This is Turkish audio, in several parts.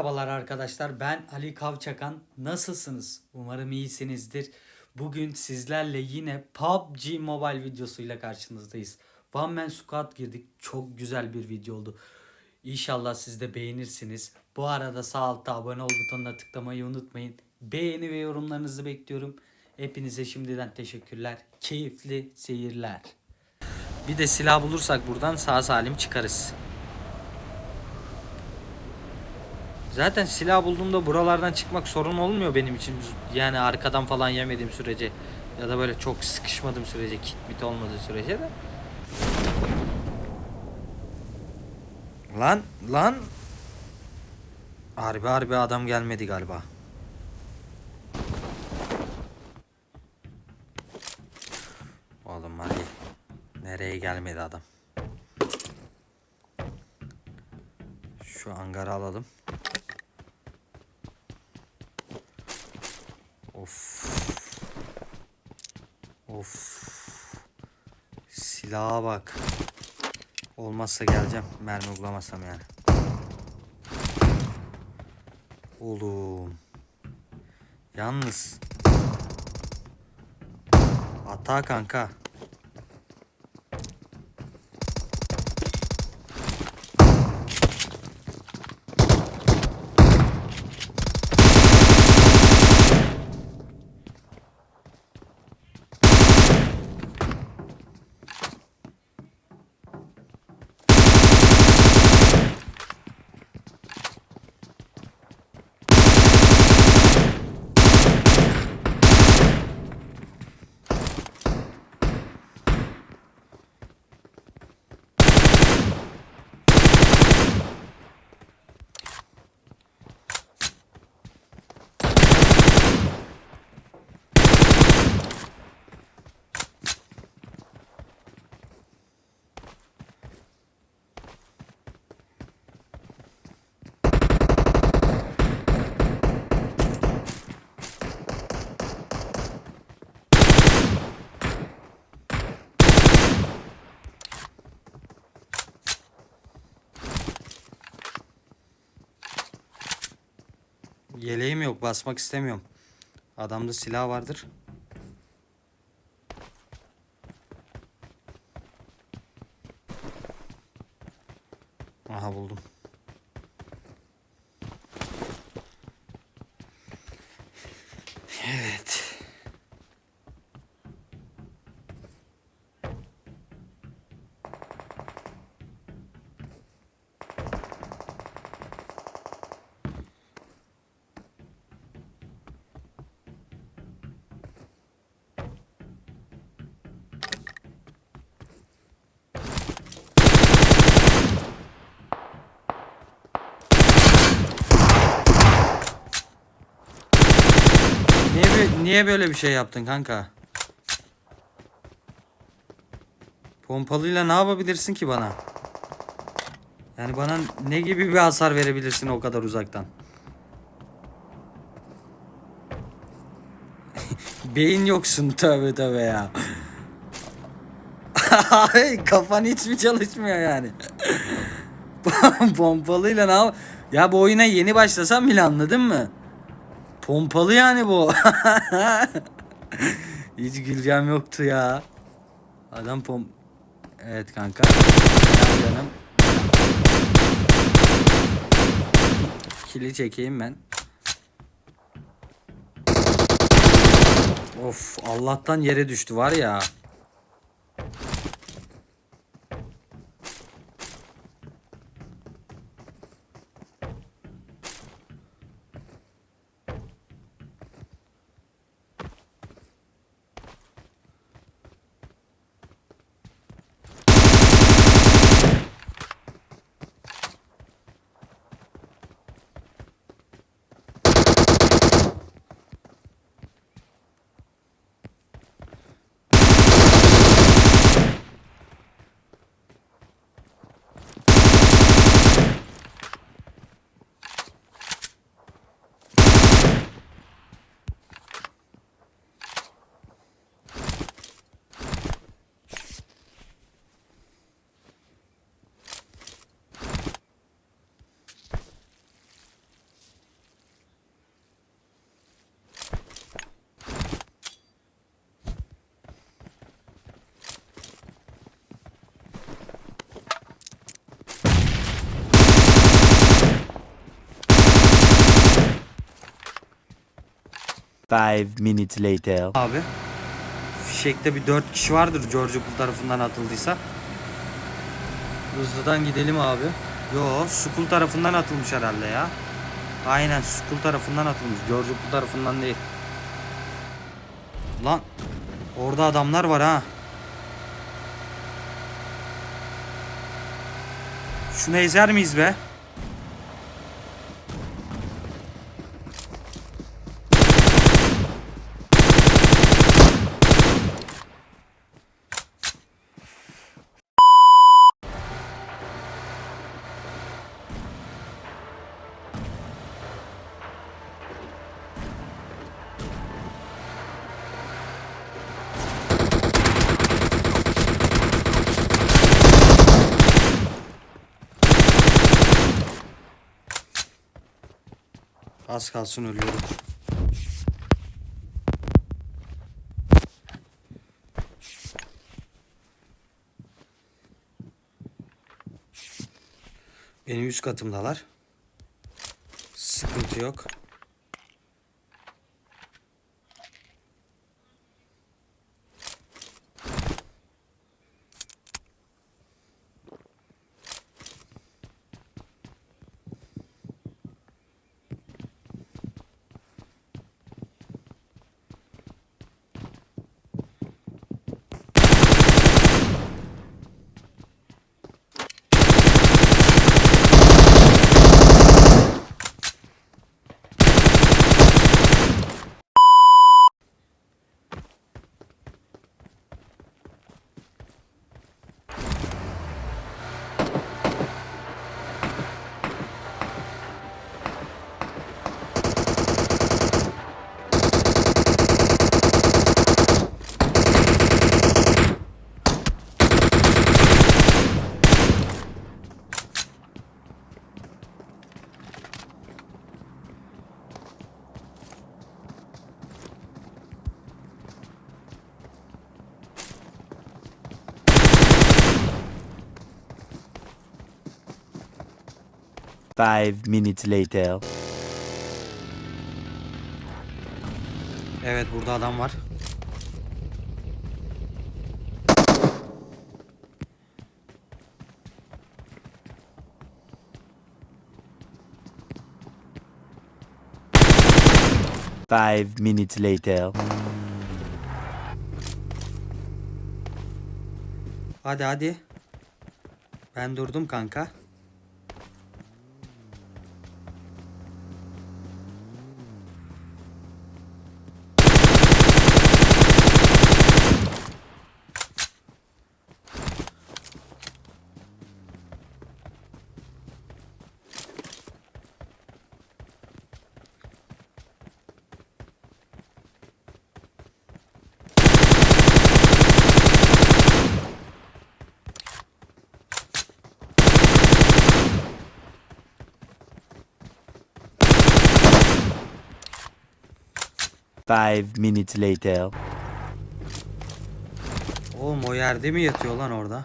Merhabalar arkadaşlar ben Ali Kavçakan. Nasılsınız? Umarım iyisinizdir. Bugün sizlerle yine PUBG Mobile videosuyla karşınızdayız. One Man Squad girdik. Çok güzel bir video oldu. İnşallah siz de beğenirsiniz. Bu arada sağ altta abone ol butonuna tıklamayı unutmayın. Beğeni ve yorumlarınızı bekliyorum. Hepinize şimdiden teşekkürler. Keyifli seyirler. Bir de silah bulursak buradan sağ salim çıkarız. Zaten silah bulduğumda buralardan çıkmak sorun olmuyor benim için. Yani arkadan falan yemediğim sürece ya da böyle çok sıkışmadığım sürece, kit mit olmadığı sürece de. Lan lan. Harbi harbi adam gelmedi galiba. Oğlum hadi. Nereye gelmedi adam? Şu angarı alalım. Of. Of. Silaha bak. Olmazsa geleceğim. Mermi bulamazsam yani. Oğlum. Yalnız. Hata kanka. Yeleğim yok basmak istemiyorum. Adamda silah vardır. Aha buldum. Evet. Niye, bö- niye böyle bir şey yaptın kanka? Pompalıyla ne yapabilirsin ki bana? Yani bana ne gibi bir hasar verebilirsin o kadar uzaktan? Beyin yoksun tövbe tövbe ya. Kafan hiç mi çalışmıyor yani? Pompalıyla ne yap? Ya bu oyuna yeni başlasam bile anladın mı? Pompalı yani bu. Hiç güleceğim yoktu ya. Adam pom... Evet kanka. Canım. Kili çekeyim ben. Of Allah'tan yere düştü var ya. Five minutes later. Abi. Fişekte bir 4 kişi vardır George Bull tarafından atıldıysa. Hızlıdan gidelim abi. Yo, Skull tarafından atılmış herhalde ya. Aynen Skull tarafından atılmış. George Bull tarafından değil. Lan orada adamlar var ha. Şunu ezer miyiz be? Az kalsın ölüyorum. Benim üst katımdalar. Sıkıntı yok. Five minutes later. Evet burada adam var. Five minutes later. Hadi hadi. Ben durdum kanka. Five minutes later. Oğlum o yerde mi yatıyor lan orada?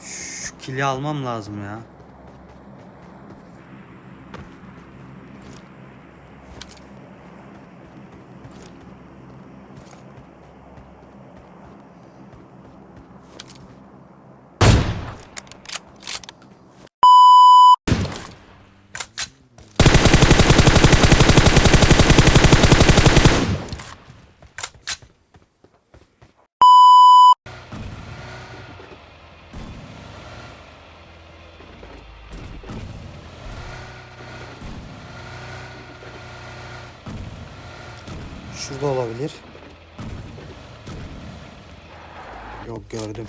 Şu kili almam lazım ya. Şurada olabilir. Yok gördüm.